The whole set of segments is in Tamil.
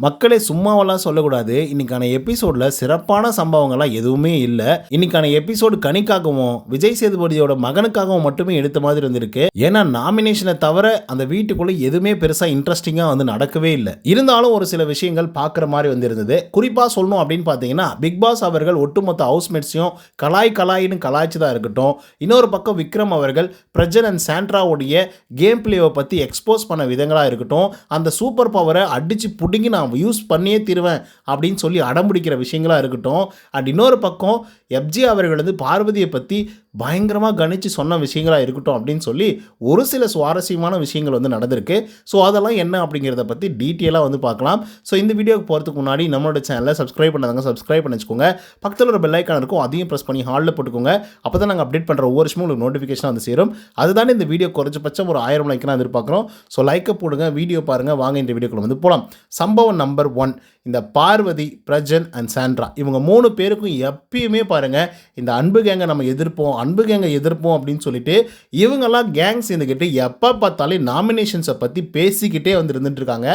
மக்களே சும்மாவெல்லாம் சொல்லக்கூடாது. இன்னைக்கான எபிசோடில் சிறப்பான சம்பவங்கள்லாம் எதுவுமே இல்லை. இன்னைக்கான எபிசோடு கனிக்காகவும் விஜய் சேதுபதியோட மகனுக்காகவும் மட்டுமே எடுத்த மாதிரி இருந்திருக்கு. ஏன்னா நாமினேஷனை தவிர அந்த வீட்டுக்குள்ளே எதுவுமே பெருசாக இன்ட்ரெஸ்டிங்காக வந்து நடக்கவே இல்லை. இருந்தாலும் ஒரு சில விஷயங்கள் பார்க்குற மாதிரி வந்திருந்தது. குறிப்பாக சொல்லணும் அப்படின்னு பார்த்தீங்கன்னா பிக் பாஸ் அவர்கள் ஒட்டுமொத்த ஹவுஸ்மேட்ஸையும் கலாய் கலாயின்னு கலாய்ச்சி தான் இருக்கட்டும். இன்னொரு பக்கம் விக்ரம் அவர்கள் பிரஜன் அண்ட் சாண்ட்ராவுடைய கேம் பிளேவை பற்றி எக்ஸ்போஸ் பண்ண விதங்களாக இருக்கட்டும். அந்த சூப்பர் பவரை அடித்து பிடுங்கி நான் யூஸ் பண்ணியே தீருவேன் அப்படின்னு சொல்லி அடம்பிடிக்கிற விஷயங்களாக இருக்கட்டும். அண்ட் இன்னொரு பக்கம் எப்ஜி அவர்கள் வந்து பார்வதியை பற்றி பயங்கரமாக கணிச்சு சொன்ன விஷயங்களாக இருக்கட்டும் அப்படின்னு சொல்லி ஒரு சில சுவாரஸ்யமான விஷயங்கள் வந்து நடந்திருக்கு. ஸோ அதெல்லாம் என்ன அப்படிங்கிறத பற்றி டீட்டெயிலாக வந்து பார்க்கலாம். ஸோ இந்த வீடியோக்கு போகிறதுக்கு முன்னாடி நம்மளோட சேனலை சப்ஸ்கிரைப் பண்ணாதாங்க சப்ஸ்கிரைப் பண்ணி வச்சுக்கோங்க பக்கத்தில் ஒரு பெல் ஐக்கான் இருக்கும் அதையும் ப்ரெஸ் பண்ணி ஹாலில் போட்டுக்கோங்க. அப்போ தான் நாங்கள் அப்டேட் பண்ணுற ஒவ்வொரு வருஷமும் உங்களுக்கு நோட்டிஃபிகேஷன் வந்து சேரும். அதுதானே இந்த வீடியோ குறைஞ்சபட்சம் ஒரு ஆயிரம் லைக்னா எதிர்பார்க்குறோம். ஸோ லைக்கை போடுங்க வீடியோ பாருங்கள் வாங்க இந்த வீடியோக்குள்ள வந்து போகலாம் சம்பவம் நம்பர் ஒன் இந்த பார்வதி பிரஜன் அண்ட் சாண்ட்ரா. இவங்க மூணு பேருக்கும் எப்பயுமே பாருங்கள் இந்த அன்பு கேங்கை நம்ம எதிர்ப்போம் அன்பு கேங்கை எதிர்ப்போம் அப்படின்னு சொல்லிட்டு இவங்கெல்லாம் கேங் சேர்ந்துக்கிட்டு எப்போ பார்த்தாலும் நாமினேஷன்ஸை பற்றி பேசிக்கிட்டே வந்து இருந்துட்டுருக்காங்க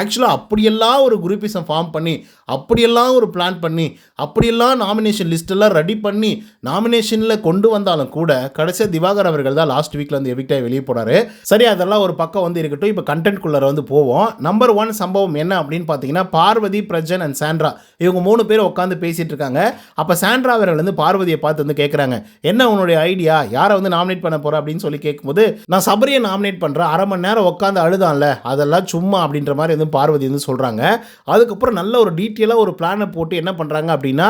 ஆக்சுவலாக அப்படியெல்லாம் ஒரு குரூப்பிசம் ஃபார்ம் பண்ணி அப்படியெல்லாம் ஒரு பிளான் பண்ணி அப்படியெல்லாம் நாமினேஷன் லிஸ்ட்டெல்லாம் ரெடி பண்ணி நாமினேஷனில் கொண்டு வந்தாலும் கூட கடைசியாக திவாகர் அவர்கள் தான் லாஸ்ட் வீக்கில் வந்து எவிக்டாக வெளியே போனார். சரி அதெல்லாம் ஒரு பக்கம் வந்து இருக்கட்டும். இப்போ கண்டென்ட் குள்ளர வந்து போவோம். நம்பர் ஒன் சம்பவம் என்ன அப்படின்னு பார்த்தீங்கன்னா பார்வதி பிரஜன் அண்ட் சாண்ட்ரா. இவங்க மூணு பேர் உட்காந்து பேசிட்டு இருக்காங்க. அப்போ சாண்ட்ரா அவர்கள் வந்து பார்வதியை பார்த்து வந்து கேட்குறாங்க என்ன உன்னுடைய ஐடியா யாரை வந்து நாமினேட் பண்ண போற அப்படின்னு சொல்லி கேட்கும்போது நான் சபரியை நாமினேட் பண்ணுறேன் அரை மணி நேரம் உட்காந்து அழுதான்ல அதெல்லாம் சும்மா அப்படின்ற மாதிரி வந்து பார்வதி வந்து சொல்கிறாங்க அதுக்கப்புறம் நல்ல ஒரு டீட்டெயிலாக ஒரு பிளானை போட்டு என்ன பண்ணுறாங்க அப்படின்னா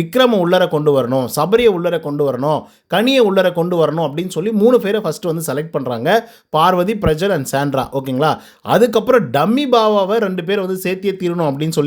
விக்ரம உள்ளர கொண்டு வரணும் சபரியை உள்ளர கொண்டு வரணும் கனியை உள்ளர கொண்டு வரணும் அப்படின்னு சொல்லி மூணு பேரை ஃபஸ்ட்டு வந்து செலக்ட் பண்ணுறாங்க பார்வதி பிரஜன் அண்ட் சாண்ட்ரா. ஓகேங்களா? அதுக்கப்புறம் டம்மி பாவாவை ரெண்டு பேர் வந்து சேர்த்தியே தீரணும் அப்படின்னு சொல்லி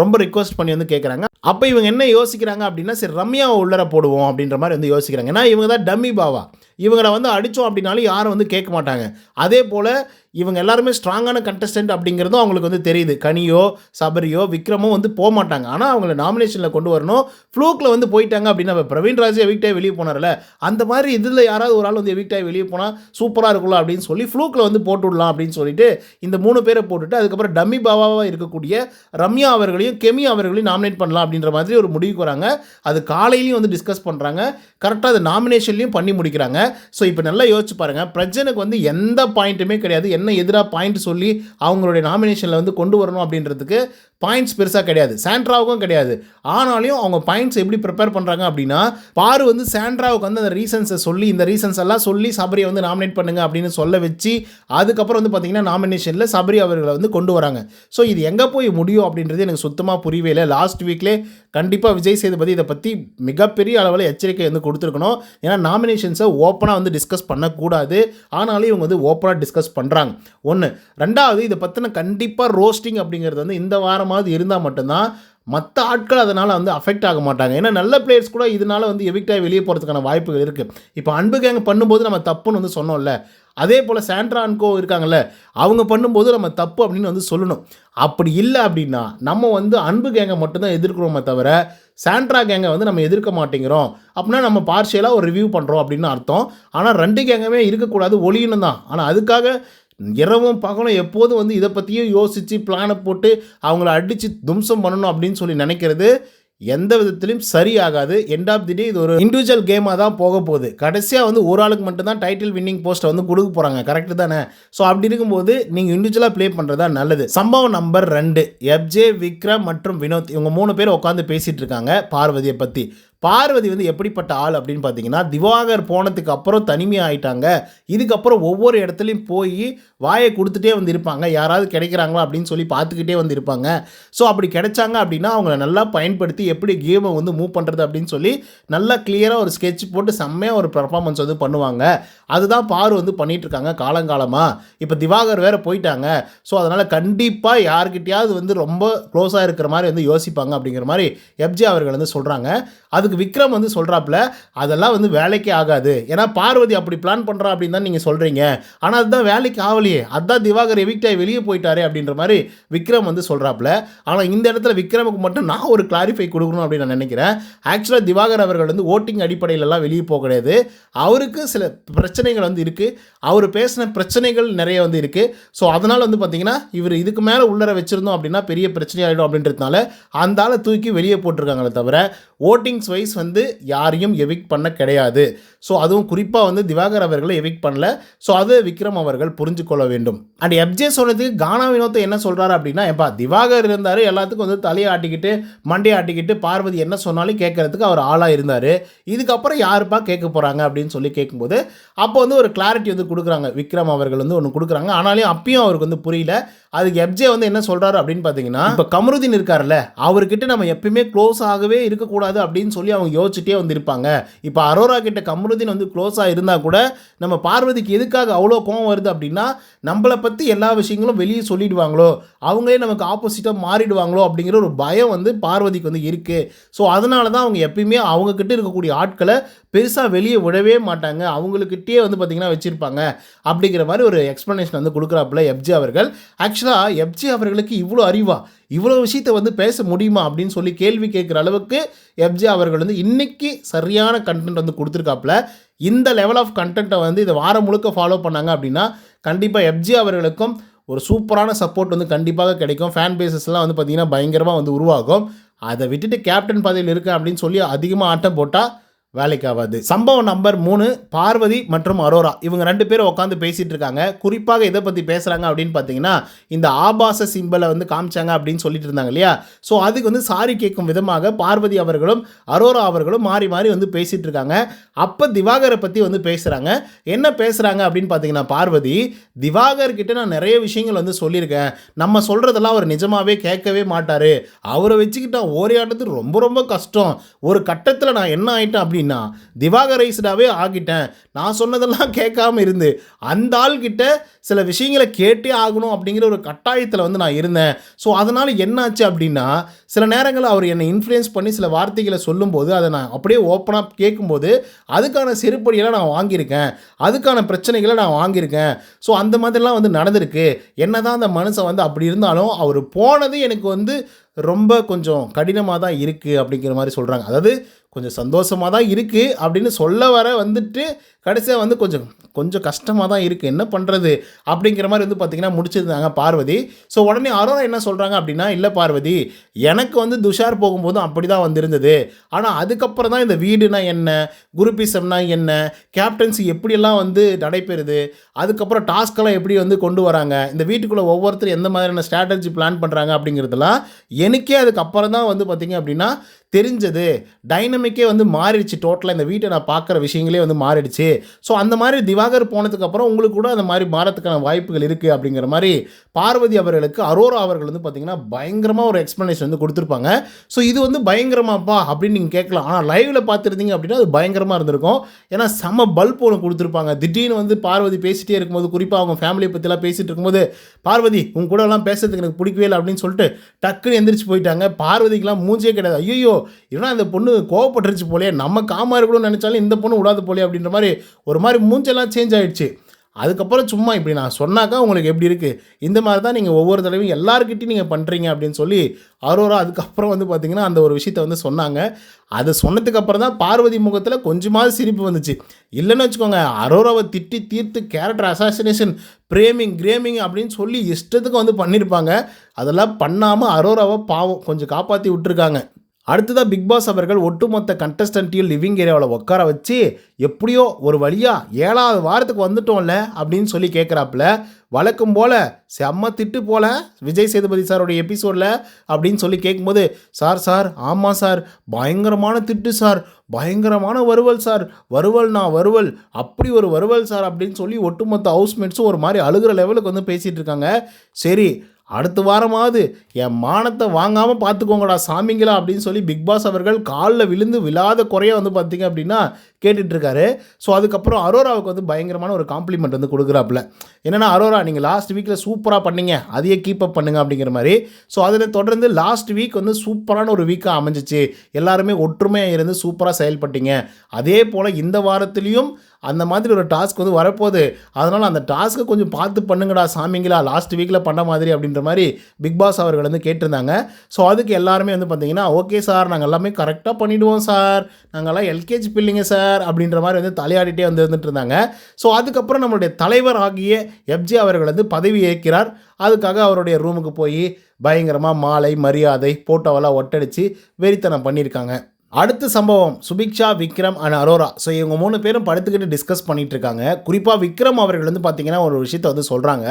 ரொம்ப ரிக்வஸ்ட் பண்ணி வந்து கேட்குறாங்க அப்போ இவங்க என்ன யோசிக்கிறாங்க அப்படின்னா சரி ரம்யாவை உள்ளர போடுவோம் அப்படின்ற மாதிரி வந்து யோசிக்கிறாங்க. ஏன்னா இவங்க தான் டம்மி பாவா. இவங்களை வந்து அடித்தோம் அப்படின்னாலும் யாரும் வந்து கேட்க மாட்டாங்க. அதே போல் இவங்க எல்லாருமே ஸ்ட்ராங்கான கண்டஸ்டன்ட் அப்படிங்கிறதும் அவங்களுக்கு வந்து தெரியுது. கனியோ சபரியோ விக்ரமோ வந்து போக மாட்டாங்க ஆனால் அவங்கள நாமினேஷனில் கொண்டு வரணும். ஃப்ளூக்கில் வந்து போயிட்டாங்க அப்படின்னா இப்போ பிரவீன் ராஜ் எவிக்டாக வெளியே போனார்ல அந்த மாதிரி இதில் யாராவது ஒரு ஆள் வந்து எவிக்டாக வெளியே போனால் சூப்பராக இருக்கும்ல அப்படின்னு சொல்லி ஃப்ளூக்கில் வந்து போட்டு விடலாம் அப்படின்னு சொல்லிட்டு இந்த மூணு பேரை போட்டுட்டு அதுக்கப்புறம் டம்மி பாபாவாக இருக்கக்கூடிய ரம்யா அவர்களையும் கெமி அவர்களையும் நாமினேட் பண்ணலாம் அப்படின்ற மாதிரி ஒரு முடிவுக்கு வராங்க. அது காலையிலையும் வந்து டிஸ்கஸ் பண்ணுறாங்க கரெக்டாக அது நாமினேஷன்லையும் பண்ணி முடிக்கிறாங்க. ஸோ இப்போ நல்லா யோசிச்சு பாருங்கள் பிரஜனுக்கு வந்து எந்த பாயிண்ட்டுமே கிடையாது. என்ன எதிராக பாயிண்ட் சொல்லி அவங்களுடைய நாமினேஷனில் வந்து கொண்டு வரணும் அப்படின்றதுக்கு பாயிண்ட்ஸ் பெருசாக கிடையாது. சாண்ட்ராவுக்கும் கிடையாது. ஆனாலும் அவங்க பாயிண்ட்ஸ் எப்படி ப்ரிப்பேர் பண்ணுறாங்க அப்படின்னா பாரு வந்து சாண்ட்ராவுக்கு வந்து அந்த ரீசன்ஸை சொல்லி இந்த ரீசன்ஸ் எல்லாம் சொல்லி சபரியை வந்து நாமினேட் பண்ணுங்க அப்படின்னு சொல்ல வச்சு அதுக்கப்புறம் வந்து பார்த்தீங்கன்னா நாமினேஷனில் சபரி அவர்களை வந்து கொண்டு வராங்க. ஸோ இது எங்கே போய் முடியும் அப்படின்றது எனக்கு சுத்தமாக புரியவே இல்லை. லாஸ்ட் வீக்லே கண்டிப்பாக விஜய் சேதுபதி இதை பற்றி மிகப்பெரிய அளவில் எச்சரிக்கை வந்து கொடுத்துருக்கணும். ஏன்னா நாமினேஷன்ஸை ஓப்பனாக வந்து டிஸ்கஸ் பண்ணக்கூடாது. ஆனாலும் இவங்க வந்து ஓப்பனாக டிஸ்கஸ் பண்ணுறாங்க ஒன்று ரெண்டாவது இதை பற்றின கண்டிப்பாக ரோஸ்டிங் அப்படிங்கிறது வந்து இந்த வாரம் வாரமாவது இருந்தால் மட்டும்தான் மற்ற ஆட்கள் அதனால் வந்து அஃபெக்ட் ஆக மாட்டாங்க. ஏன்னா நல்ல பிளேயர்ஸ் கூட இதனால் வந்து எவிக்டாக வெளியே போகிறதுக்கான வாய்ப்புகள் இருக்குது இப்போ அன்பு கேங் பண்ணும்போது நம்ம தப்புன்னு வந்து சொன்னோம்ல அதே போல் சாண்ட்ரா அன்கோ இருக்காங்கல்ல அவங்க பண்ணும்போது நம்ம தப்பு அப்படின்னு வந்து சொல்லணும். அப்படி இல்லை அப்படின்னா நம்ம வந்து அன்பு கேங்கை மட்டும்தான் எதிர்க்கிறோமே தவிர சாண்ட்ரா கேங்கை வந்து நம்ம எதிர்க்க மாட்டேங்கிறோம். அப்படின்னா நம்ம பார்ஷியலாக ஒரு ரிவ்யூ பண்ணுறோம் அப்படின்னு அர்த்தம். ஆனால் ரெண்டு கேங்கமே இருக்கக்கூடாது ஒளியணும் தான். ஆனால் அதுக்காக இரவும் பகலும் எப்போதும் வந்து இதை பற்றியும் யோசித்து பிளானை போட்டு அவங்கள அடித்து தும்சம் பண்ணணும் அப்படின்னு சொல்லி நினைக்கிறது எந்த விதத்திலையும் சரியாகாது. எண்ட் ஆஃப் தி டே இது ஒரு இண்டிவிஜுவல் கேமாக தான் போக போகுது. கடைசியாக வந்து ஒரு ஆளுக்கு மட்டும்தான் டைட்டில் வின்னிங் போஸ்ட்டை வந்து கொடுக்க போகிறாங்க கரெக்டு தானே? ஸோ அப்படி இருக்கும்போது நீங்கள் இண்டிவிஜுவலாக ப்ளே பண்ணுறது தான் நல்லது. சம்பவம் நம்பர் ரெண்டு. எப்ஜே விக்ரம் மற்றும் வினோத் இவங்க மூணு பேர் உட்காந்து பேசிகிட்டு இருக்காங்க பார்வதியை பற்றி பார்வதி வந்து எப்படிப்பட்ட ஆள் அப்படின்னு பார்த்தீங்கன்னா திவாகர் போனதுக்கு அப்புறம் தனிமையாயிட்டாங்க இதுக்கப்புறம் ஒவ்வொரு இடத்துலையும் போய் வாயை கொடுத்துட்டே வந்து இருப்பாங்க யாராவது கிடைக்கிறாங்களா அப்படின்னு சொல்லி பார்த்துக்கிட்டே வந்து இருப்பாங்க ஸோ அப்படி கிடைச்சாங்க அப்படின்னா அவங்கள நல்லா பயன்படுத்தி எப்படி கேமை வந்து மூவ் பண்ணுறது அப்படின்னு சொல்லி நல்லா கிளியராக ஒரு ஸ்கெட்ச் போட்டு செம்மையாக ஒரு பர்ஃபார்மன்ஸ் வந்து பண்ணுவாங்க. அதுதான் பாரு வந்து பண்ணிகிட்ருக்காங்க காலங்காலமாக இப்போ திவாகர் வேறு போயிட்டாங்க. ஸோ அதனால் கண்டிப்பாக யார்கிட்டையாவது வந்து ரொம்ப க்ளோஸாக இருக்கிற மாதிரி வந்து யோசிப்பாங்க அப்படிங்கிற மாதிரி எப்ஜே அவர்கள் வந்து சொல்கிறாங்க அது அதுக்கு விக்ரம் வந்து சொல்கிறாப்புல அதெல்லாம் வந்து வேலைக்கே ஆகாது. ஏன்னா பார்வதி அப்படி பிளான் பண்ணுறா அப்படின்னு தான் நீங்கள் சொல்கிறீங்க ஆனால் அதுதான் வேலைக்கு ஆகலையே அதான் திவாகர் எவிக்ட் ஆகி வெளியே போயிட்டாரே அப்படின்ற மாதிரி விக்ரம் வந்து சொல்கிறாப்புல ஆனால் இந்த இடத்துல விக்ரமுக்கு மட்டும் நான் ஒரு கிளாரிஃபை கொடுக்கணும் அப்படின்னு நான் நினைக்கிறேன். ஆக்சுவலாக திவாகர் அவர்கள் வந்து ஓட்டிங் அடிப்படையிலலாம் வெளியே போக கிடையாது. அவருக்கு சில பிரச்சனைகள் வந்து இருக்குது அவர் பேசின பிரச்சனைகள் நிறைய வந்து இருக்குது ஸோ அதனால் வந்து பார்த்திங்கன்னா இவர் இதுக்கு மேலே உள்ளர வச்சுருந்தோம் அப்படின்னா பெரிய பிரச்சனை ஆகிடும் அப்படின்றதுனால அந்த ஆளை தூக்கி வெளியே போட்டிருக்காங்களே தவிர ஓட்டிங்ஸ் வைஸ் வந்து யாரையும் எவிக் பண்ண கிடையாது. ஸோ அதுவும் குறிப்பாக வந்து திவாகர் அவர்களை எவிக் பண்ணல. ஸோ அது விக்ரம் அவர்கள் புரிஞ்சு கொள்ள வேண்டும். அண்ட் எப்ஜே சொன்னதுக்கு கானா வினோத்தை என்ன சொல்கிறாரு அப்படின்னா எப்பா திவாகர் இருந்தார் எல்லாத்துக்கும் வந்து தலையை ஆட்டிக்கிட்டு மண்டையை ஆட்டிக்கிட்டு பார்வதி என்ன சொன்னாலும் கேட்கறதுக்கு அவர் ஆளாக இருந்தார். இதுக்கப்புறம் யாருப்பா கேட்க போகிறாங்க அப்படின்னு சொல்லி கேட்கும்போது அப்போ வந்து ஒரு கிளாரிட்டி வந்து கொடுக்குறாங்க. விக்ரம் அவர்கள் வந்து ஒன்று கொடுக்குறாங்க. ஆனாலும் அப்பயும் அவருக்கு வந்து புரியல. அதுக்கு எப்ஜே வந்து என்ன சொல்கிறாரு அப்படின்னு பார்த்தீங்கன்னா இப்போ கமருதீன் இருக்கார்ல அவர்கிட்ட நம்ம எப்பயுமே க்ளோஸ் ஆகவே இருக்கக்கூடாது அப்படின்னு சொல்லி அவங்க யோசிச்சுட்டே வந்திருப்பாங்க. இப்போ அரோரா கிட்ட கமருதீன் வந்து க்ளோஸாக இருந்தால் கூட நம்ம பார்வதிக்கு எதுக்காக அவ்வளோ கோவம் வருது அப்படின்னா நம்மளை பற்றி எல்லா விஷயங்களும் வெளியே சொல்லிடுவாங்களோ அவங்களே நமக்கு ஆப்போசிட்டாக மாறிடுவாங்களோ அப்படிங்கிற ஒரு பயம் வந்து பார்வதிக்கு வந்து இருக்குது ஸோ அதனால தான் அவங்க எப்பயுமே அவங்கக்கிட்ட இருக்கக்கூடிய ஆட்களை பெருசாக வெளியே விடவே மாட்டாங்க. அவங்களுக்கிட்டே வந்து பார்த்திங்கன்னா வச்சுருப்பாங்க. அப்படிங்கிற மாதிரி ஒரு எக்ஸ்ப்ளனேஷன் வந்து கொடுக்குறாப்புல எப்ஜி அவர்கள். ஆக்சுவலாக எப்ஜி அவர்களுக்கு இவ்வளோ அறிவா? இவ்வளோ விஷயத்தை வந்து பேச முடியுமா அப்படின்னு சொல்லி கேள்வி கேட்குற அளவுக்கு எப்ஜி அவர்கள் வந்து இன்றைக்கி சரியான கண்டென்ட் வந்து கொடுத்துருக்காப்புல. இந்த லெவல் ஆஃப் கண்டென்ட்டை வந்து இதை வாரம் முழுக்க ஃபாலோ பண்ணாங்க அப்படின்னா கண்டிப்பாக எப்ஜி அவர்களுக்கும் ஒரு சூப்பரான சப்போர்ட் வந்து கண்டிப்பாக கிடைக்கும். ஃபேன் பேசஸ்லாம் வந்து பார்த்திங்கன்னா பயங்கரமாக வந்து உருவாகும். அதை விட்டுட்டு கேப்டன் பதவியில் இருக்கேன் அப்படின்னு சொல்லி அதிகமாக ஆட்டம் போட்டால் வேலைக்கு ஆகாது சம்பவம் நம்பர் மூணு பார்வதி மற்றும் அரோரா. இவங்க ரெண்டு பேரும் உட்காந்து பேசிட்டு இருக்காங்க. குறிப்பாக எதை பற்றி பேசுகிறாங்க அப்படின்னு பார்த்தீங்கன்னா இந்த ஆபாச சிம்பலை வந்து காமிச்சாங்க அப்படின்னு சொல்லிட்டு இருந்தாங்க இல்லையா? ஸோ அதுக்கு வந்து சாரி கேட்கும் விதமாக பார்வதி அவர்களும் அரோரா அவர்களும் மாறி மாறி வந்து பேசிட்டு இருக்காங்க. அப்போ திவாகரை பற்றி வந்து பேசுகிறாங்க என்ன பேசுகிறாங்க அப்படின்னு பார்த்தீங்கன்னா பார்வதி திவாகர்கிட்ட நான் நிறைய விஷயங்கள் வந்து சொல்லியிருக்கேன். நம்ம சொல்கிறதெல்லாம் அவர் நிஜமாகவே கேட்கவே மாட்டார். அவரை வச்சுக்கிட்டா ஓரையாடுறது ரொம்ப ரொம்ப கஷ்டம். ஒரு கட்டத்தில் நான் என்ன ஆயிட்டேன் அப்படி திவாகரைஸ்டாவே ஆகிட்டேன். நான் சொன்னதெல்லாம் கேட்காம இருந்து அந்த ஆள்கிட்ட சில விஷயங்களை கேட்டே ஆகணும் அப்படிங்கிற ஒரு கட்டாயத்தில் வந்து நான் இருந்தேன். ஸோ அதனால் என்னாச்சு அப்படின்னா சில நேரங்களில் அவர் என்னை இன்ஃப்ளூயன்ஸ் பண்ணி சில வார்த்தைகளை சொல்லும்போது அதை நான் அப்படியே ஓப்பனாக கேட்கும்போது அதுக்கான செருப்படியெல்லாம் நான் வாங்கியிருக்கேன். அதுக்கான பிரச்சனைகளை நான் வாங்கியிருக்கேன். ஸோ அந்த மாதிரிலாம் வந்து நடந்திருக்கு. என்ன தான் அந்த மனுஷன் வந்து அப்படி இருந்தாலும் அவர் போனது எனக்கு வந்து ரொம்ப கொஞ்சம் கடினமாக தான் இருக்குது அப்படிங்கிற மாதிரி சொல்கிறாங்க அதாவது கொஞ்சம் சந்தோஷமாக தான் இருக்குது அப்படின்னு சொல்ல வர வந்துட்டு கடைசியாக வந்து கொஞ்சம் கொஞ்சம் கஷ்டமாக தான் இருக்குது என்ன பண்ணுறது அப்படிங்கிற மாதிரி வந்து பார்த்திங்கன்னா முடிச்சிருந்தாங்க பார்வதி. ஸோ உடனே அரோரா என்ன சொல்கிறாங்க அப்படின்னா இல்லை பார்வதி எனக்கு வந்து துஷார் போகும்போதும் அப்படி தான் வந்திருந்தது. ஆனால் அதுக்கப்புறம் தான் இந்த வீடுனா என்ன? குருபிசம்னா என்ன? கேப்டன்சி எப்படியெல்லாம் வந்து நடைபெறுது? அதுக்கப்புறம் டாஸ்க்கெல்லாம் எப்படி வந்து கொண்டு வராங்க? இந்த வீட்டுக்குள்ளே ஒவ்வொருத்தரும் எந்த மாதிரியான ஸ்ட்ராட்டஜி பிளான் பண்ணுறாங்க அப்படிங்கிறதுலாம் எனக்கே அதுக்கப்புறம் தான் வந்து பார்த்திங்க அப்படின்னா தெரிஞ்சது. டைனமிக்கே வந்து மாறிடுச்சு. டோட்டலாக இந்த வீட்டை நான் பார்க்குற விஷயங்களே வந்து மாறிடுச்சு. ஸோ அந்த மாதிரி திவாகர் போனதுக்கப்புறம் உங்களுக்கு கூட அந்த மாதிரி மாறத்துக்கான வாய்ப்புகள் இருக்குது அப்படிங்கிற மாதிரி பார்வதி அவர்களுக்கு அரோரா அவர்கள் வந்து பார்த்திங்கன்னா பயங்கரமாக ஒரு எக்ஸ்ப்ளனேஷன் வந்து கொடுத்துருப்பாங்க. ஸோ இது வந்து பயங்கரமாப்பா அப்படின்னு நீங்கள் கேட்கலாம். ஆனால் லைவில் பார்த்துருந்தீங்க அப்படின்னா அது பயங்கரமாக இருந்திருக்கும். ஏன்னா செம பல்ப் ஒன்று கொடுத்துருப்பாங்க. திடீர்னு வந்து பார்வதி பேசிகிட்டே இருக்கும்போது குறிப்பாக அவங்க ஃபேமிலியை பற்றிலாம் பேசிகிட்டு இருக்கும்போது பார்வதி உங்க கூட எல்லாம் பேசுறதுக்கு எனக்கு பிடிக்கவே இல்லை அப்படின்னு சொல்லிட்டு டக்குன்னு எந்திரிச்சு போயிட்டாங்க. பார்வதிக்கெல்லாம் மூஞ்சே கிடையாது. ஐயோ ஏன்னா அந்த பொண்ணு கோவப்பட்டுருச்சு போலே நம்ம காமா இருக்கணும்னு நினச்சாலும் இந்த பொண்ணு விடாது போலே அப்படின்ற மாதிரி ஒரு மாதிரி மூஞ்செல்லாம் சேஞ்ச் ஆகிடுச்சு அதுக்கப்புறம் சும்மா இப்படி நான் சொன்னாக்கா உங்களுக்கு எப்படி இருக்குது இந்த மாதிரி தான் நீங்கள் ஒவ்வொரு தடவையும் எல்லாருக்கிட்டையும் நீங்கள் பண்ணுறீங்க அப்படின்னு சொல்லி அரோரா அதுக்கப்புறம் வந்து பார்த்தீங்கன்னா அந்த ஒரு விஷயத்தை வந்து சொன்னாங்க. அதை சொன்னதுக்கப்புறம் தான் பார்வதி முகத்தில் கொஞ்சமாவது சிரிப்பு வந்துச்சு. இல்லைன்னு வச்சுக்கோங்க அரோராவை திட்டி தீர்த்து கேரக்டர் அசாசினேஷன் பிரேமிங் கிரேமிங் அப்படின்னு சொல்லி இஷ்டத்துக்கு வந்து பண்ணியிருப்பாங்க அதெல்லாம் பண்ணாமல் அரோராவை பாவம் கொஞ்சம் காப்பாற்றி விட்டுருக்காங்க. அடுத்ததாக பிக் பாஸ் அவர்கள் ஒட்டுமொத்த கண்டஸ்டன்ட்டையும் லிவிங் ஏரியாவில் உட்கார வச்சு எப்படியோ ஒரு வழியாக ஏழாவது வாரத்துக்கு வந்துட்டோம்ல அப்படின்னு சொல்லி கேட்குறாப்புல. வழக்கம் போல் செம்ம திட்டு போல விஜய் சேதுபதி சாரோடைய எபிசோடில் அப்படின்னு சொல்லி கேட்கும்போது சார் சார் ஆமாம் சார் பயங்கரமான திட்டு சார் பயங்கரமான வருவல் சார் வருவல் நான் வருவல் அப்படி ஒரு வருவல் சார் அப்படின்னு சொல்லி ஒட்டுமொத்த ஹவுஸ்மேட்ஸும் ஒரு மாதிரி அழுகிற லெவலுக்கு வந்து பேசிகிட்டு இருக்காங்க. சரி அடுத்த வாரமாவது என் மானத்தை வாங்காமல் பார்த்துக்கோங்கடா சாமிங்களா அப்படின்னு சொல்லி பிக் பாஸ் அவர்கள் காலில் விழுந்து விழாத குறைய வந்து பார்த்தீங்க அப்படின்னா கேட்டுட்ருக்காரு. ஸோ அதுக்கப்புறம் அரோராவுக்கு வந்து பயங்கரமான ஒரு காம்ப்ளிமெண்ட் வந்து கொடுக்குறாப்புல. என்னென்னா அரோரா நீங்கள் லாஸ்ட் வீக்கில் சூப்பராக பண்ணீங்க. அதையே கீப் அப் பண்ணுங்க அப்படிங்கிற மாதிரி. ஸோ அதில் தொடர்ந்து லாஸ்ட் வீக் வந்து சூப்பரான ஒரு வீக்காக அமைஞ்சிச்சு. எல்லாருமே ஒற்றுமையாக இருந்து சூப்பராக செயல்பட்டீங்க. அதே போல் இந்த வாரத்துலேயும் அந்த மாதிரி ஒரு டாஸ்க் வந்து வரப்போகுது. அதனால் அந்த டாஸ்க்கை கொஞ்சம் பார்த்து பண்ணுங்கடா சாமிங்களா லாஸ்ட் வீக்கில் பண்ண மாதிரி அப்படின்ற மாதிரி பிக் பாஸ் அவர்கள் வந்து கேட்டிருந்தாங்க. ஸோ அதுக்கு எல்லாருமே வந்து பார்த்தீங்கன்னா ஓகே சார் நாங்கள் எல்லாமே கரெக்டாக பண்ணிவிடுவோம் சார் நாங்கள்லாம் எல்கேஜி பிள்ளைங்க சார் அப்படின்ற மாதிரி வந்து தலையாடிட்டே வந்து இருந்துட்டு இருந்தாங்க ஸோ அதுக்கப்புறம் நம்மளுடைய தலைவர் ஆகிய எஃப்ஜி அவர்கள் வந்து பதவி ஏற்கிறார். அதுக்காக அவருடைய ரூமுக்கு போய் பயங்கரமாக மாலை மரியாதை போட்டோவெல்லாம் ஒட்டடிச்சு வெறித்தனம் பண்ணியிருக்காங்க. அடுத்த சம்பவம் சுபிக்ஷா விக்ரம் அண்ட் அரோரா. ஸோ இவங்க மூணு பேரும் படுத்துக்கிட்டு டிஸ்கஸ் பண்ணிகிட்டு இருக்காங்க குறிப்பாக விக்ரம் அவர்கள் வந்து பார்த்திங்கன்னா ஒரு விஷயத்த வந்து சொல்கிறாங்க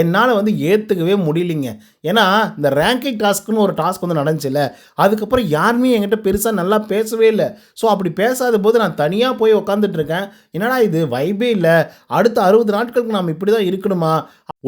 என்னால் வந்து ஏற்றுக்கவே முடியலிங்க. ஏன்னா இந்த ரேங்கிங் டாஸ்க்குன்னு ஒரு டாஸ்க் வந்து நடந்துச்சுல்ல. அதுக்கப்புறம் யாருமே என்கிட்ட பெருசாக நல்லா பேசவே இல்லை. ஸோ அப்படி பேசாத போது நான் தனியாக போய் உக்காந்துட்டு இருக்கேன். என்னடா இது வைபே இல்லை. அடுத்த அறுபது நாட்களுக்கு நாம் இப்படி தான் இருக்கணுமா?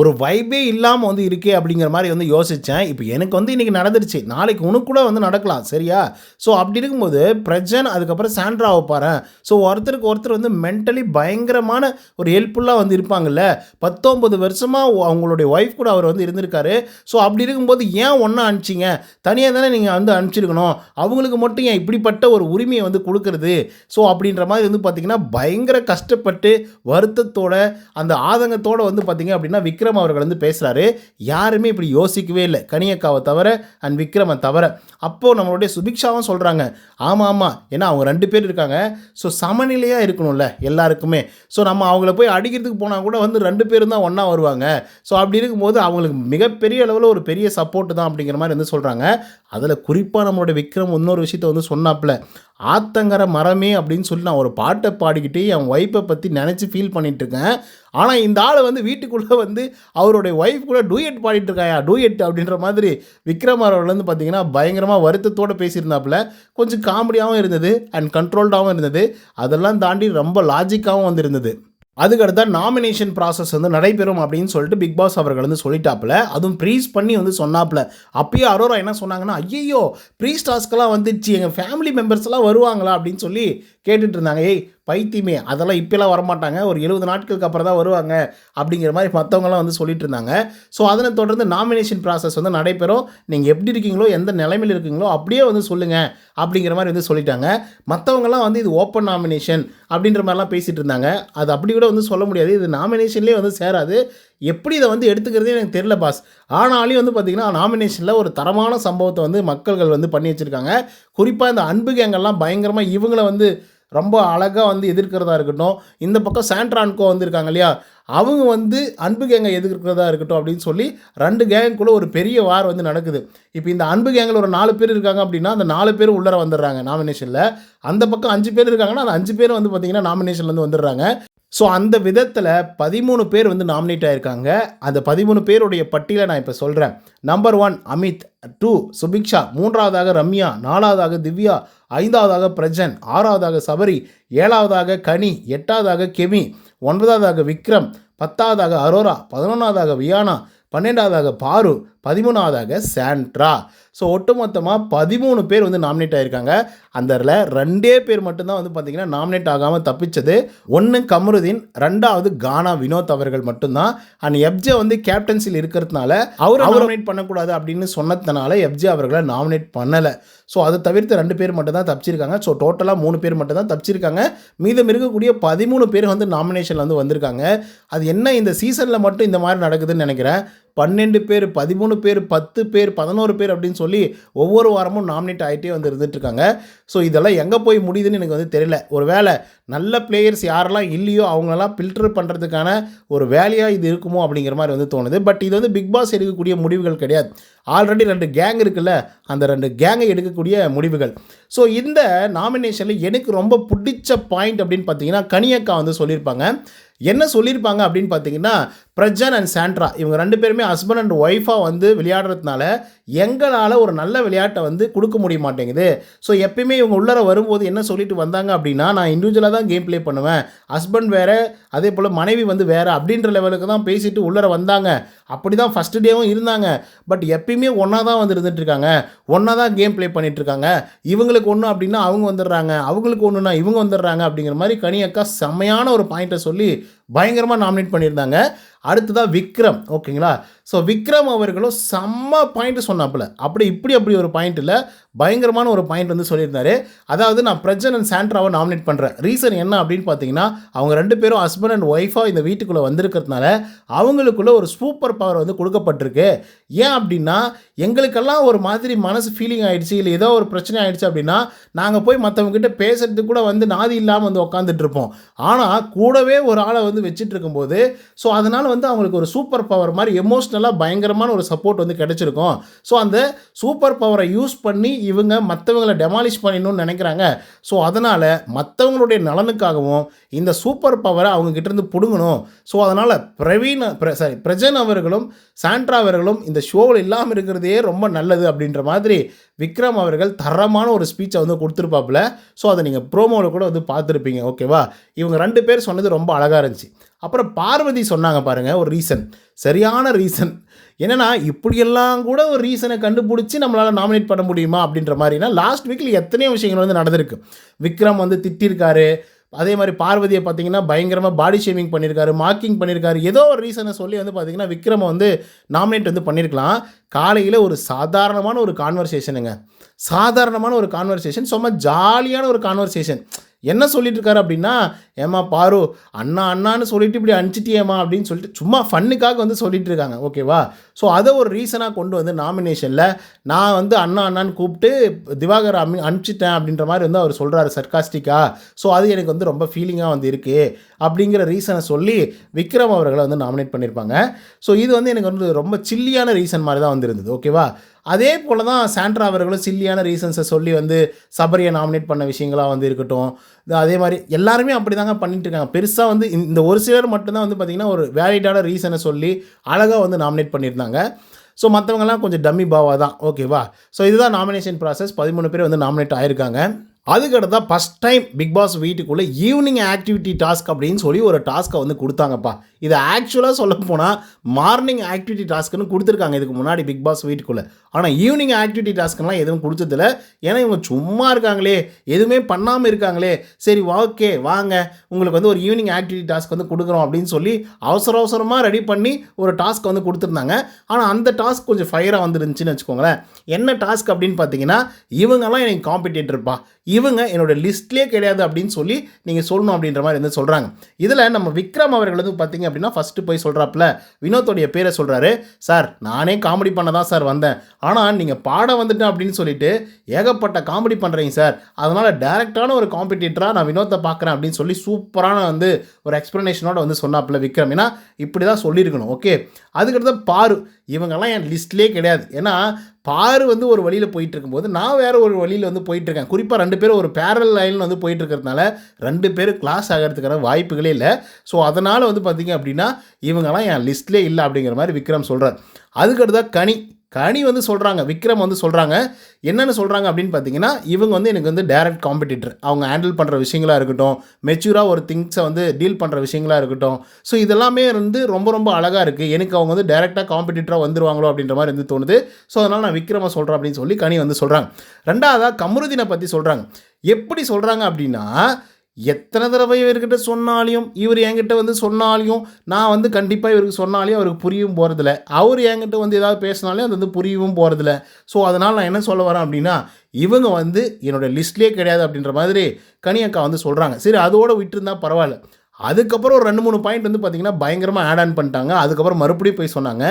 ஒரு வைபே இல்லாமல் வந்து இருக்கே அப்படிங்கிற மாதிரி வந்து யோசித்தேன் இப்போ எனக்கு வந்து இன்றைக்கி நடந்துருச்சு. நாளைக்கு உனக்கு கூட வந்து நடக்கலாம். சரியா? ஸோ அப்படி இருக்கும்போது பிரஜன் அதுக்கப்புறம் சாண்ட்ராவை பாரு ஸோ ஒருத்தருக்கு ஒருத்தர் வந்து மென்டலி பயங்கரமான ஒரு ஹெல்ப்ஃபுல்லாக வந்து இருப்பாங்கல்ல. பத்தொம்பது வருஷமாக அவங்களுடைய ஒய்ஃப் கூட அவர் வந்து இருந்திருக்காரு. ஸோ அப்படி இருக்கும்போது ஏன் ஒன்றா அனுப்பிச்சிங்க? தனியாக தானே நீங்கள் வந்து அனுப்பிச்சிருக்கணும். அவங்களுக்கு மட்டும் ஏன் இப்படிப்பட்ட ஒரு உரிமையை வந்து கொடுக்கறது? ஸோ அப்படின்ற மாதிரி வந்து பார்த்திங்கன்னா பயங்கர கஷ்டப்பட்டு வருத்தத்தோட அந்த ஆதங்கத்தோட வந்து பார்த்திங்க அப்படின்னா விக்ரம் அவர்கள் வந்து பேசுகிறாரு யாருமே இப்படி யோசிக்கவே இல்லை. கனியக்காவை தவிர அண்ட் விக்ரமை தவிர. அப்போது நம்மளுடைய சுபிக்ஷாவும் சொல்கிறாங்க ஆமாம் ஆமாம் ஏன்னா அவங்க ரெண்டு பேர் இருக்காங்க. ஸோ சமநிலையாக இருக்கணும்ல எல்லாருக்குமே. ஸோ நம்ம அவங்கள போய் அடிக்கிறதுக்கு போனால் கூட வந்து ரெண்டு பேரும் தான் ஒன்றா வருவாங்க. ஸோ அப்படி இருக்கும்போது அவங்களுக்கு மிகப்பெரிய அளவில் ஒரு பெரிய சப்போர்ட் தான் அப்படிங்கிற மாதிரி வந்து சொல்கிறாங்க அதில் குறிப்பாக நம்மளுடைய விக்ரம் இன்னொரு விஷயத்த வந்து சொன்னாப்புல ஆத்தங்கர மரமே அப்படின்னு சொல்லி நான் ஒரு பாட்டை பாடிக்கிட்டு என் ஒய்ஃபை பற்றி நினச்சி ஃபீல் பண்ணிகிட்ருக்கேன் இருக்கேன். ஆனால் இந்த ஆள் வந்து வீட்டுக்குள்ளே வந்து அவருடைய ஒய்ஃப் கூட டூயட் பாடிட்டு இருக்காயா டூயட் அப்படின்ற மாதிரி விக்ரம் அவர்கள் பார்த்தீங்கன்னா பயங்கரமாக வருத்தத்தோடு பேசியிருந்தாப்புல. கொஞ்சம் காமெடியாகவும் இருந்தது அண்ட் கண்ட்ரோல்டாகவும் இருந்தது. அதெல்லாம் தாண்டி ரொம்ப லாஜிக்காகவும் வந்து இருந்தது அதுக்கடுத்த நாமினேஷன் ப்ராசஸ் வந்து நடைபெறும் அப்படின்னு சொல்லிட்டு பிக் பாஸ் அவர்கள் வந்து சொல்லிட்டாப்புல. அதுவும் ப்ரீஸ் பண்ணி வந்து சொன்னாப்புல. அப்பயே அரோரா என்ன சொன்னாங்கன்னா ஐயோ ப்ரீஸ் டாஸ்க்கெல்லாம் வந்துச்சு எங்கள் ஃபேமிலி மெம்பர்ஸ்லாம் வருவாங்களா? அப்படின்னு சொல்லி கேட்டுட்டு இருந்தாங்க ஏய் பைத்தியமே அதெல்லாம் இப்போலாம் வரமாட்டாங்க ஒரு எழுபது நாட்களுக்கு அப்புறம் தான் வருவாங்க அப்படிங்கிற மாதிரி மற்றவங்களாம் வந்து சொல்லிட்டு இருந்தாங்க ஸோ அதனை தொடர்ந்து நாமினேஷன் ப்ராசஸ் வந்து நடைபெறும். நீங்கள் எப்படி இருக்கீங்களோ எந்த நிலைமையில் இருக்கீங்களோ அப்படியே வந்து சொல்லுங்கள் அப்படிங்கிற மாதிரி வந்து சொல்லிட்டாங்க. மற்றவங்கலாம் வந்து இது ஓப்பன் நாமினேஷன் அப்படின்ற மாதிரிலாம் பேசிகிட்டு இருந்தாங்க அது அப்படி கூட வந்து சொல்ல முடியாது. இது நாமினேஷன்லேயே வந்து சேராது. எப்படி இதை வந்து எடுத்துக்கிறதே எனக்கு தெரியல பாஸ் ஆனாலும் வந்து பார்த்திங்கன்னா நாமினேஷனில் ஒரு தரமான சம்பவத்தை வந்து மக்கள்கள் வந்து பண்ணி வச்சுருக்காங்க. குறிப்பாக இந்த அன்பு கேங்கெல்லாம் பயங்கரமாக இவங்களை வந்து ரொம்ப அழகாக வந்து எதிர்க்கிறதா இருக்கட்டும் இந்த பக்கம் சாண்ட்ரான்கோ வந்திருக்காங்க இல்லையா அவங்க வந்து அன்பு கேங்கை எதிர்க்கிறதா இருக்கட்டும் அப்படின்னு சொல்லி ரெண்டு கேங்குக்குள்ளே ஒரு பெரிய வார் வந்து நடக்குது. இப்போ இந்த அன்பு கேங்கில் ஒரு நாலு பேர் இருக்காங்க அப்படின்னா அந்த நாலு பேர் உள்ளர வந்துடுறாங்க நாமினேஷனில் அந்த பக்கம் அஞ்சு பேர் இருக்காங்கன்னா அந்த அஞ்சு பேர் வந்து பார்த்திங்கன்னா நாமினேஷன்லேருந்து வந்துடுறாங்க. ஸோ அந்த விதத்தில் பதிமூணு பேர் வந்து நாமினேட் ஆகியிருக்காங்க அந்த பதிமூணு பேருடைய பட்டியலை நான் இப்போ சொல்கிறேன் number one Amit two Subiksha மூன்றாவதாக ரம்யா. நாலாவதாக திவ்யா. ஐந்தாவதாக பிரஜன். ஆறாவதாக சபரி. ஏழாவதாக கனி. எட்டாவதாக கெமி. ஒன்பதாவதாக விக்ரம். பத்தாவதாக அரோரா. பதினொன்றாவதாக வியானா. பன்னெண்டாவதாக பாரு. பதிமூணாவதாக சாண்ட்ரா. ஸோ ஒட்டுமொத்தமாக பதிமூணு பேர் வந்து நாமினேட் ஆகியிருக்காங்க அந்த ரெண்டே பேர் மட்டும்தான் வந்து பார்த்திங்கன்னா நாமினேட் ஆகாமல் தப்பிச்சது. ஒன்று கமருதீன் ரெண்டாவது கானா வினோத் அவர்கள் மட்டும்தான். அண்ட் எப்ஜே வந்து கேப்டன்சியில் இருக்கிறதுனால அவர் நாமினேட் பண்ணக்கூடாது அப்படின்னு சொன்னதுனால எப்ஜே அவர்களை நாமினேட் பண்ணலை. ஸோ அதை தவிர்த்து ரெண்டு பேர் மட்டும் தான் தப்பிச்சிருக்காங்க ஸோ டோட்டலாக மூணு பேர் மட்டும் தான் தப்பிச்சிருக்காங்க. மீதம் இருக்கக்கூடிய பதிமூணு பேர் வந்து நாமினேஷனில் வந்து வந்திருக்காங்க. அது என்ன இந்த சீசனில் மட்டும் இந்த மாதிரி நடக்குதுன்னு நினைக்கிறேன். பன்னெண்டு பேர் பதிமூணு பேர் பத்து பேர் பதினோரு பேர் அப்படின்னு சொல்லி ஒவ்வொரு வாரமும் நாமினேட் ஆகிட்டே வந்து இருந்துட்டுருக்காங்க ஸோ இதெல்லாம் எங்கே போய் முடியுதுன்னு எனக்கு வந்து தெரியல. ஒரு வேலை நல்ல பிளேயர்ஸ் யாரெல்லாம் இல்லையோ அவங்களெல்லாம் ஃபில்டர் பண்ணுறதுக்கான ஒரு வேலையாக இது இருக்குமோ அப்படிங்கிற மாதிரி வந்து தோணுது. பட் இது வந்து பிக் பாஸ் எடுக்கக்கூடிய முடிவுகள் கிடையாது. ஆல்ரெடி ரெண்டு கேங் இருக்குல்ல அந்த ரெண்டு கேங்கை எடுக்கக்கூடிய முடிவுகள். ஸோ இந்த நாமினேஷனில் எனக்கு ரொம்ப பிடிச்ச பாயிண்ட் அப்படின்னு பார்த்தீங்கன்னா கனியக்கா வந்து சொல்லியிருப்பாங்க. என்ன சொல்லியிருப்பாங்க அப்படின்னு பார்த்தீங்கன்னா பிரஜன் அண்ட் சாண்ட்ரா. இவங்க ரெண்டு பேருமே ஹஸ்பண்ட் அண்ட் ஒய்ஃபாக வந்து விளையாடுறதுனால எங்களால் ஒரு நல்ல விளையாட்டை வந்து கொடுக்க முடிய மாட்டேங்குது. ஸோ எப்பயுமே இவங்க உள்ளர வரும்போது என்ன சொல்லிட்டு வந்தாங்க அப்படின்னா நான் இண்டிவிஜுவலாக தான் கேம் ப்ளே பண்ணுவேன். ஹஸ்பண்ட் வேறு அதே போல் மனைவி வந்து வேறு அப்படின்ற லெவலுக்கு தான் பேசிட்டு உள்ளர வந்தாங்க. அப்படி தான் ஃபஸ்ட்டு டேவும் இருந்தாங்க. பட் எப்பயுமே ஒன்றா தான் வந்து இருந்துட்டுருக்காங்க. ஒன்றா தான் கேம் ப்ளே பண்ணிகிட்ருக்காங்க இவங்களுக்கு ஒன்று அப்படின்னா அவங்க வந்துடுறாங்க. அவங்களுக்கு ஒன்றுனா இவங்க வந்துடுறாங்க அப்படிங்கிற மாதிரி கனியக்கா செம்மையான ஒரு பாயிண்ட்டை சொல்லி பயங்கரமாக நாமினேட் பண்ணியிருந்தாங்க. அடுத்ததாக விக்ரம் ஓகேங்களா? ஸோ விக்ரம் அவர்களும் செம்ம பாயிண்ட் சொன்னாப்புல. அப்படி இப்படி அப்படி ஒரு பாயிண்ட் இல்லை பயங்கரமான ஒரு பாயிண்ட் வந்து சொல்லியிருந்தாரு. அதாவது நான் பிரஜன் அண்ட் சாண்ட்ராவை நாமினேட் பண்ணுறேன் ரீசன் என்ன அப்படின்னு பார்த்தீங்கன்னா அவங்க ரெண்டு பேரும் ஹஸ்பண்ட் அண்ட் ஒய்ஃபாக இந்த வீட்டுக்குள்ளே வந்திருக்கிறதுனால அவங்களுக்குள்ள ஒரு சூப்பர் பவர் வந்து கொடுக்கப்பட்டிருக்கு. ஏன் அப்படின்னா எங்களுக்கெல்லாம் ஒரு மாதிரி மனசு ஃபீலிங் ஆகிடுச்சு இல்லை ஏதோ ஒரு பிரச்சனை ஆகிடுச்சு அப்படின்னா நாங்கள் போய் மற்றவங்க கிட்ட பேசுறதுக்கு கூட வந்து நாதி இல்லாமல் வந்து உட்காந்துட்டு இருப்போம். ஆனால் கூடவே ஒரு ஆளை வந்து வச்சுட்டு இருக்கும்போது ஸோ அதனால் வந்து அவங்களுக்கு ஒரு சூப்பர் பவர் மாதிரி எமோஷ்னலாக பயங்கரமான ஒரு சப்போர்ட் வந்து கிடைச்சிருக்கும். ஸோ அந்த சூப்பர் பவரை யூஸ் பண்ணி இவங்க மற்றவங்களை டெமாலிஷ் பண்ணணும்னு நினைக்கிறாங்க. ஸோ அதனால் மற்றவங்களுடைய நலனுக்காகவும் இந்த சூப்பர் பவரை அவங்க கிட்டேருந்து பிடுங்கணும். ஸோ அதனால் பிரவீன் சாரி பிரஜன் அவர்களும் சாண்ட்ரா அவர்களும் இந்த ஷோவில் இல்லாமல் இருக்கிறதே ரொம்ப நல்லது அப்படின்ற மாதிரி விக்ரம் அவர்கள் தரமான ஒரு ஸ்பீச்சை வந்து கொடுத்துருப்பாப்புல. ஸோ அதை நீங்கள் ப்ரோமோவில் கூட வந்து பார்த்துருப்பீங்க. ஓகேவா இவங்க ரெண்டு பேர் சொன்னது ரொம்ப அழகாக இருந்துச்சு. அப்புறம் பார்வதி சொன்னாங்க பாருங்கள் ஒரு ரீசன் சரியான ரீசன் என்னன்னா இப்படியெல்லாம் கூட ஒரு ரீசனை கண்டுபிடிச்சி நம்மளால் நாமினேட் பண்ண முடியுமா அப்படின்ற மாதிரினா லாஸ்ட் வீக்கில் எத்தனையோ விஷயங்கள் வந்து நடந்திருக்கு. விக்ரம் வந்து திட்டிருக்காரு. அதே மாதிரி பார்வதியை பார்த்தீங்கன்னா பயங்கரமாக பாடி ஷேமிங் பண்ணியிருக்காரு மார்க்கிங் பண்ணியிருக்காரு ஏதோ ஒரு ரீசனை சொல்லி வந்து பார்த்தீங்கன்னா விக்ரமை வந்து நாமினேட் வந்து பண்ணியிருக்கலாம் காலையில் ஒரு சாதாரணமான ஒரு கான்வர்சேஷனுங்க சாதாரணமான ஒரு கான்வர்சேஷன் சும்மா ஜாலியான ஒரு கான்வர்சேஷன் என்ன சொல்லிட்டு இருக்காரு அப்படின்னா ஏமா பாரு அண்ணா அண்ணான்னு சொல்லிட்டு இப்படி அனுப்பிச்சிட்டியேமா அப்படின்னு சொல்லிட்டு சும்மா ஃபன்னுக்காக வந்து சொல்லிட்டு இருக்காங்க ஓகேவா? ஸோ அதை ஒரு ரீசனாக கொண்டு வந்து நாமினேஷனில் நான் வந்து அண்ணா அண்ணான்னு கூப்பிட்டு திவாகர் அமி அனுப்பிச்சிட்டேன் அப்படின்ற மாதிரி வந்து அவர் சொல்கிறாரு சர்க்காஸ்டிக்கா ஸோ அது எனக்கு வந்து ரொம்ப ஃபீலிங்காக வந்து இருக்குது அப்படிங்கிற ரீசனை சொல்லி விக்ரம் அவர்களை வந்து நாமினேட் பண்ணியிருப்பாங்க ஸோ இது வந்து எனக்கு வந்து ரொம்ப சில்லியான ரீசன் மாதிரி தான் வந்துருந்தது ஓகேவா? அதே போல் தான் சாண்ட்ரா அவர்களும் சில்லியான ரீசன்ஸை சொல்லி வந்து சபரியை நாமினேட் பண்ண விஷயங்களாக வந்து இருக்கட்டும். அதே மாதிரி எல்லாருமே அப்படி தாங்க பண்ணிட்டு இருக்காங்க. பெருசாக வந்து இந்த ஒரு சிலர் மட்டும்தான் வந்து பார்த்திங்கன்னா ஒரு வேலிடான ரீசனை சொல்லி அழகாக வந்து நாமினேட் பண்ணியிருந்தாங்க. ஸோ மற்றவங்கலாம் கொஞ்சம் டம்மி பாவா தான். ஓகேவா ஸோ இதுதான் நாமினேஷன் ப்ராசஸ் பதிமூணு பேர் வந்து நாமினேட் ஆயிருக்காங்க. அதுக்கடுத்தா ஃபஸ்ட் டைம் பிக் பாஸ் வீட்டுக்குள்ளே ஈவினிங் ஆக்டிவிட்டி டாஸ்க் அப்படின்னு சொல்லி ஒரு டாஸ்க்கை வந்து கொடுத்தாங்கப்பா. இது ஆக்சுவலாக சொல்ல போனால் மார்னிங் ஆக்டிவிட்டி டாஸ்க்குன்னு கொடுத்துருக்காங்க இதுக்கு முன்னாடி பிக் பாஸ் வீட்டுக்குள்ளே. ஆனால் ஈவினிங் ஆக்டிவிட்டி டாஸ்க்குலாம் எதுவும் கொடுத்ததில்ல. ஏன்னா இவங்க சும்மா இருக்காங்களே எதுவுமே பண்ணாமல் இருக்காங்களே. சரி ஓகே வாங்க. உங்களுக்கு வந்து ஒரு ஈவினிங் ஆக்டிவிட்டி டாஸ்க் வந்து கொடுக்குறோம் அப்படின்னு சொல்லி அவசர அவசரமாக ரெடி பண்ணி ஒரு டாஸ்க் வந்து கொடுத்துருந்தாங்க. ஆனால் அந்த டாஸ்க் கொஞ்சம் ஃபயராக வந்துருந்துச்சுன்னு வச்சுக்கோங்களேன். என்ன டாஸ்க் அப்படின்னு பார்த்தீங்கன்னா இவங்கெல்லாம் எனக்கு காம்படிட்டர்ப்பா இவங்க என்னோட லிஸ்ட்லேயே கிடையாது அப்படின்னு சொல்லி நீங்கள் சொல்லணும் அப்படின்ற மாதிரி வந்து சொல்கிறாங்க இதில் நம்ம விக்ரம் அவர்கள் வந்து பார்த்தீங்க அப்படின்னா ஃபஸ்ட்டு போய் சொல்கிறாப்புல வினோத்தோடைய பேரை சொல்கிறாரு சார் நானே காமெடி பண்ண தான் சார் வந்தேன். ஆனால் நீங்கள் பாட வந்துட்டேன் அப்படின்னு சொல்லிட்டு ஏகப்பட்ட காமெடி பண்ணுறீங்க சார். அதனால் டேரெக்டான ஒரு காம்படிட்டராக நான் வினோத்தை பார்க்குறேன் அப்படின்னு சொல்லி சூப்பரான வந்து ஒரு எக்ஸ்ப்ளனேஷனோட வந்து சொன்னாப்புல விக்ரம். ஏன்னா இப்படி தான் சொல்லியிருக்கணும். ஓகே அதுக்கடுத்து பாரு இவங்கெல்லாம் என் லிஸ்ட்லேயே கிடையாது. ஏன்னா பாரு வந்து ஒரு வழியில் போயிட்டு இருக்கும்போது நான் வேற ஒரு வழியில் வந்து போயிட்டுருக்கேன். குறிப்பாக ரெண்டு பேரும் ஒரு பேரல் லைனில் வந்து போயிட்டு இருக்கிறதுனால ரெண்டு பேரும் கிளாஸ் ஆகிறதுக்கான வாய்ப்புகளே இல்லை. ஸோ அதனால் வந்து பார்த்திங்க அப்படின்னா இவங்கெல்லாம் என் லிஸ்ட்லேயே இல்லை அப்படிங்கிற மாதிரி விக்ரம் சொல்கிறார் அதுக்கடுத்தா கனி. கனி வந்து சொல்கிறாங்க விக்ரம் வந்து சொல்கிறாங்க என்னென்னு சொல்கிறாங்க அப்படின்னு பார்த்தீங்கன்னா இவங்க வந்து எனக்கு வந்து டைரக்ட் காம்படிட்டர் அவங்க ஹேண்டில் பண்ணுற விஷயங்களாக இருக்கட்டும் மெச்சூராக ஒரு திங்ஸை வந்து டீல் பண்ணுற விஷயங்களாக இருக்கட்டும். ஸோ இதெல்லாமே வந்து ரொம்ப ரொம்ப அழகாக இருக்குது எனக்கு அவங்க வந்து டைரெக்டாக காம்படிட்டராக வந்துருவாங்களோ அப்படின்ற மாதிரி வந்து தோணுது. ஸோ அதனால் நான் விக்ரம சொல்கிறேன் அப்படின்னு சொல்லி கனி வந்து சொல்கிறாங்க ரெண்டாவதாக கமருதீனை பற்றி சொல்கிறாங்க எப்படி சொல்கிறாங்க அப்படின்னா எத்தனை தடவை இவர்கிட்ட சொன்னாலையும் இவர் என்கிட்ட வந்து சொன்னாலையும் நான் வந்து கண்டிப்பாக இவருக்கு சொன்னாலையும் அவருக்கு புரியவும் போகிறதில்ல அவர் என்கிட்ட வந்து ஏதாவது பேசினாலே அது வந்து புரியவும் போகிறதில்ல ஸோ அதனால் நான் என்ன சொல்ல வரேன் அப்படின்னா இவங்க வந்து என்னோடய லிஸ்ட்லேயே கிடையாது அப்படின்ற மாதிரி கனியக்கா வந்து சொல்கிறாங்க சரி அதோடு விட்டுருந்தா பரவாயில்ல. அதுக்கப்புறம் ஒரு ரெண்டு மூணு பாயிண்ட் வந்து பார்த்தீங்கன்னா பயங்கரமாக ஆட் ஆன் பண்ணிட்டாங்க. அதுக்கப்புறம் மறுபடியும் போய் சொன்னாங்க.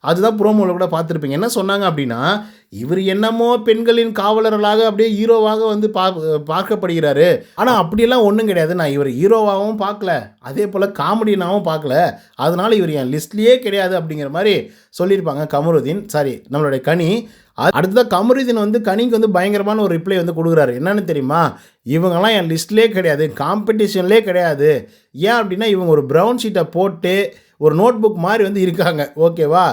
அதுதான் ப்ரோமோவில் கூட பார்த்துருப்பீங்க. என்ன சொன்னாங்க அப்படின்னா இவர் என்னமோ பெண்களின் காவலர்களாக அப்படியே ஹீரோவாக வந்து பா பார்க்கப்படுகிறாரு. ஆனால் அப்படியெல்லாம் ஒன்றும் கிடையாது. நான் இவர் ஹீரோவாகவும் பார்க்கல. அதே போல் காமெடினாவும் பார்க்கல. அதனால் இவர் என் லிஸ்ட்லேயே கிடையாது அப்படிங்கிற மாதிரி சொல்லியிருப்பாங்க கமருதீன். சாரி நம்மளுடைய கனி. அடுத்ததாக கமருதீன் வந்து கனிக்கு வந்து பயங்கரமான ஒரு ரிப்ளை வந்து கொடுக்குறாரு. என்னன்னு தெரியுமா? இவங்கெல்லாம் என் லிஸ்ட்லேயே கிடையாது. காம்படிஷன்லேயே கிடையாது. ஏன் அப்படின்னா இவங்க ஒரு ப்ரௌன் ஷீட்டை போட்டு ஒரு நோட் புக் மாதிரி வந்து இருக்காங்க. ஓகேவா?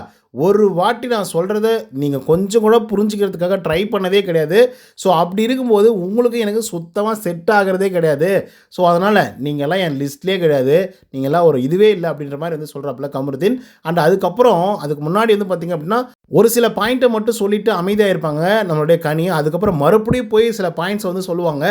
ஒரு வாட்டி நான் சொல்கிறத நீங்கள் கொஞ்சம் கூட புரிஞ்சுக்கிறதுக்காக ட்ரை பண்ணதே கிடையாது. ஸோ அப்படி இருக்கும்போது உங்களுக்கு எனக்கு சுத்தமாக செட் ஆகிறதே கிடையாது. ஸோ அதனால் நீங்கள்லாம் என் லிஸ்ட்லேயே கிடையாது. நீங்கள்லாம் ஒரு இதுவே இல்லை அப்படின்ற மாதிரி வந்து சொல்கிறாப்புல கமருதீன். அண்ட் அதுக்கப்புறம் அதுக்கு முன்னாடி வந்து பார்த்திங்க அப்படின்னா ஒரு சில பாயிண்ட்டை மட்டும் சொல்லிவிட்டு அமைதியாக இருப்பாங்க நம்மளுடைய கனி. அதுக்கப்புறம் மறுபடியும் போய் சில பாயிண்ட்ஸ் வந்து சொல்லுவாங்க.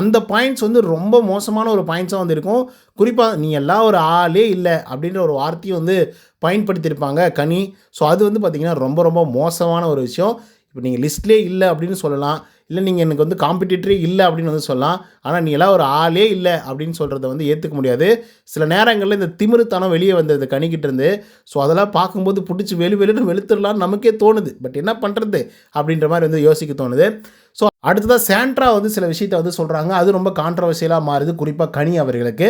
அந்த பாயிண்ட்ஸ் வந்து ரொம்ப மோசமான ஒரு பாயிண்ட்ஸாக வந்து இருக்கும். குறிப்பாக நீ எல்லாம் ஒரு ஆளே இல்லை அப்படின்ற ஒரு வார்த்தையும் வந்து பயன்படுத்தியிருப்பாங்க கனி. ஸோ அது வந்து பார்த்திங்கன்னா ரொம்ப ரொம்ப மோசமான ஒரு விஷயம். இப்போ நீங்கள் லிஸ்ட்லேயே இல்லை அப்படின்னு சொல்லலாம். இல்லை நீங்கள் எனக்கு வந்து காம்படிட்டரே இல்லை அப்படின்னு வந்து சொல்லலாம். ஆனால் நீ எல்லாம் ஒரு ஆளே இல்லை அப்படின்னு சொல்கிறத வந்து ஏற்றுக்க முடியாது. சில நேரங்களில் இந்த திமிருத்தனம் வெளியே வந்தது கணிக்கிட்டிருந்து ஸோ அதெல்லாம் பார்க்கும்போது பிடிச்சி வெளி வெளியிட்டு வெளுத்துடலாம்னு நமக்கே தோணுது. பட் என்ன பண்ணுறது அப்படின்ற மாதிரி வந்து யோசிக்க தோணுது. ஸோ அடுத்ததாக சாண்ட்ரா வந்து சில விஷயத்தை வந்து சொல்கிறாங்க அது ரொம்ப கான்ட்ரவர்சியலாக மாறுது. குறிப்பாக கனி அவர்களுக்கு.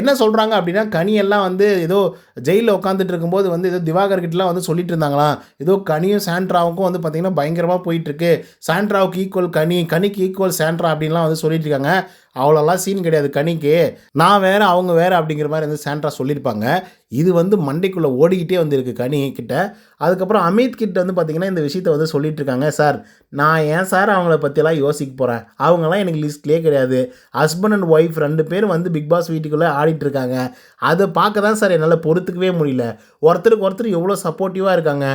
என்ன சொல்கிறாங்க அப்படின்னா கனி எல்லாம் வந்து ஏதோ ஜெயிலில் உட்காந்துட்டு இருக்கும்போது வந்து ஏதோ திவாகர் கிட்டலாம் வந்து சொல்லிட்டு இருந்தாங்களாம். ஏதோ கனியும் சாண்ட்ராவுக்கும் வந்து பார்த்திங்கன்னா பயங்கரமாக போயிட்டுருக்கு சாண்ட்ராவுக்கு ஈக்குவல் கனி கனிக்கு ஈக்குவல் சாண்ட்ரா அப்படின்லாம் வந்து சொல்லிட்டு இருக்காங்க. அவ்வளோலாம் சீன் கிடையாது கனிக்கு. நான் வேறு அவங்க வேறு அப்படிங்கிற மாதிரி வந்து சாண்ட்ரா சொல்லியிருப்பாங்க. இது வந்து மண்டைக்குள்ளே ஓடிக்கிட்டே வந்திருக்கு கனி கிட்ட. அதுக்கப்புறம் அமித் கிட்ட வந்து பார்த்திங்கன்னா இந்த விஷயத்த வந்து சொல்லிட்டு இருக்காங்க சார் நான் ஏன் சார் அவங்கள பற்றிலாம் யோசிக்க போகிறேன் அவங்களாம் எனக்கு லிஸ்ட்லேயே கிடையாது. ஹஸ்பண்ட் அண்ட் ஒய்ஃப் ரெண்டு பேரும் வந்து பிக் பாஸ் வீட்டுக்குள்ளே ஆடிட்டு இருக்காங்க அதை பார்க்க தான் சார் என்னால் பொறுத்துக்கவே முடியல. ஒருத்தருக்கு ஒருத்தர் எவ்வளோ சப்போர்ட்டிவாக இருக்காங்க.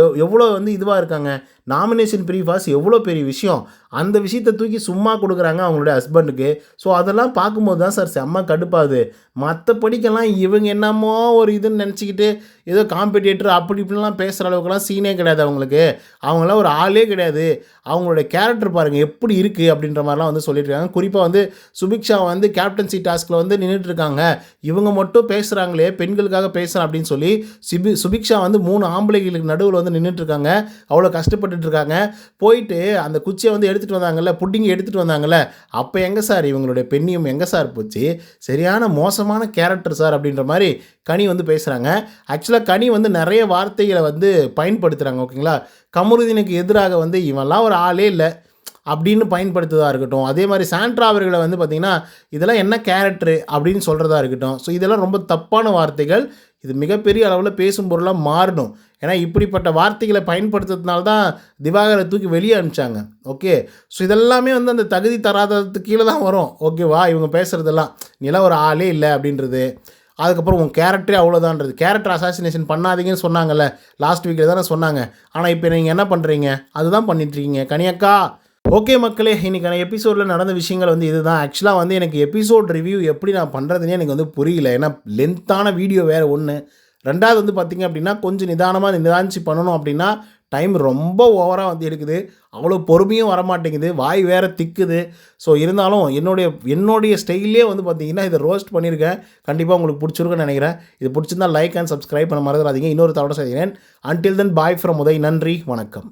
எவ் எவ்வளோ வந்து இதுவாக இருக்காங்க? நாமினேஷன் ப்ரீஃபாஸ் எவ்வளோ பெரிய விஷயம்? அந்த விஷயத்தை தூக்கி சும்மா கொடுக்குறாங்க அவங்களுடைய ஹஸ்பண்டுக்கு ஸோ அதெல்லாம் பார்க்கும்போது தான் சார் செம்ம கடுப்பாகுது. மற்றபடிக்கெல்லாம் இவங்க என்னமோ ஒரு இதுன்னு நினச்சிக்கிட்டு ஏதோ காம்படிட்டர் அப்படி இப்படிலாம் பேசுகிற அளவுக்குலாம் சீனே கிடையாது அவங்களுக்கு. அவங்களாம் ஒரு ஆளே கிடையாது. அவங்களுடைய கேரக்டர் பாருங்கள் எப்படி இருக்குது அப்படின்ற மாதிரிலாம் வந்து சொல்லிட்டு இருக்காங்க குறிப்பாக வந்து சுபிக்ஷா வந்து கேப்டன்சி டாஸ்கில் வந்து நின்றுட்டு இருக்காங்க இவங்க மட்டும் பேசுகிறாங்களே பெண்களுக்காக பேசுகிறேன் அப்படின்னு சொல்லி சிபி சுபிக்ஷா வந்து மூணு ஆம்பளைகளுக்கு நடுவில் வந்து நின்றுட்டு இருக்காங்க அவ்வளோ கஷ்டப்பட்டுட்டு இருக்காங்க போயிட்டு அந்த குச்சியை வந்து எடுத்துகிட்டு வந்தாங்கல்ல புட்டிங்கை எடுத்துகிட்டு வந்தாங்கல்ல அப்போ எங்கே சார்? இவங்களுடைய பெண்ணியம் எங்கே சார் போச்சு? சரியான மோசமான கேரக்டர் சார் அப்படின்ற மாதிரி கனி வந்து பேசுகிறாங்க ஆக்சுவலாக கனி வந்து நிறைய வார்த்தைகளை வந்து பயன்படுத்துகிறாங்க ஓகேங்களா? கமருதீனுக்கு எதிராக வந்து இவன்லாம் ஒரு ஆளே இல்லை. அப்படின்னு பயன்படுத்துவதாக இருக்கட்டும். அதே மாதிரி சாண்ட்ரா அவர்களை வந்து பார்த்திங்கன்னா இதெல்லாம் என்ன கேரக்டரு அப்படின்னு சொல்கிறதா இருக்கட்டும். ஸோ இதெல்லாம் ரொம்ப தப்பான வார்த்தைகள். இது மிகப்பெரிய அளவில் பேசும் பொருளாக மாறணும். ஏன்னா இப்படிப்பட்ட வார்த்தைகளை பயன்படுத்துறதுனால தான் திவாகரை தூக்கி வெளியே அனுப்பிச்சாங்க. ஓகே? ஸோ இதெல்லாமே வந்து அந்த தகுதி தராததுக்கு கீழே தான் வரும். ஓகேவா இவங்க பேசுகிறதெல்லாம் நீலாம் ஒரு ஆளே இல்லை அப்படின்றது. அதுக்கப்புறம் உன் கேரக்டரே அவ்வளோதான்றது கேரக்டர் அசாசினேஷன் பண்ணாதீங்கன்னு சொன்னாங்கல்ல. லாஸ்ட் வீக்கில் தானே சொன்னாங்க. ஆனால் இப்போ நீங்கள் என்ன பண்ணுறீங்க அதுதான் பண்ணிட்டுருக்கீங்க கனியக்கா ஓகே மக்களே இன்றைக்கான எபிசோடில் நடந்த விஷயங்கள் வந்து இதுதான். ஆக்சுவலாக வந்து எனக்கு எபிசோட் ரிவ்யூ எப்படி நான் பண்ணுறதுனே எனக்கு வந்து புரியல. ஏன்னா லென்த்தான வீடியோ வேறு ஒன்று ரெண்டாவது வந்து பார்த்திங்க அப்படின்னா கொஞ்சம் நிதானமாக நிதானிச்சு பண்ணணும் அப்படின்னா டைம் ரொம்ப ஓவராக வந்து எடுக்குது. அவ்வளோ பொறுமையும் வரமாட்டேங்குது. வாய் வேறு திக்குது. ஸோ இருந்தாலும் என்னுடைய என்னுடைய ஸ்டைல்லே வந்து பார்த்தீங்கன்னா இதை ரோஸ்ட் பண்ணியிருக்கேன். கண்டிப்பாக உங்களுக்கு பிடிச்சிருக்குன்னு நினைக்கிறேன். இது பிடிச்சிருந்தா லைக் அண்ட் சப்ஸ்கிரைப் பண்ண மறந்துடாதீங்க. இன்னொரு தவிர செய்கிறேன். Until then bye from Uday. நன்றி. வணக்கம்.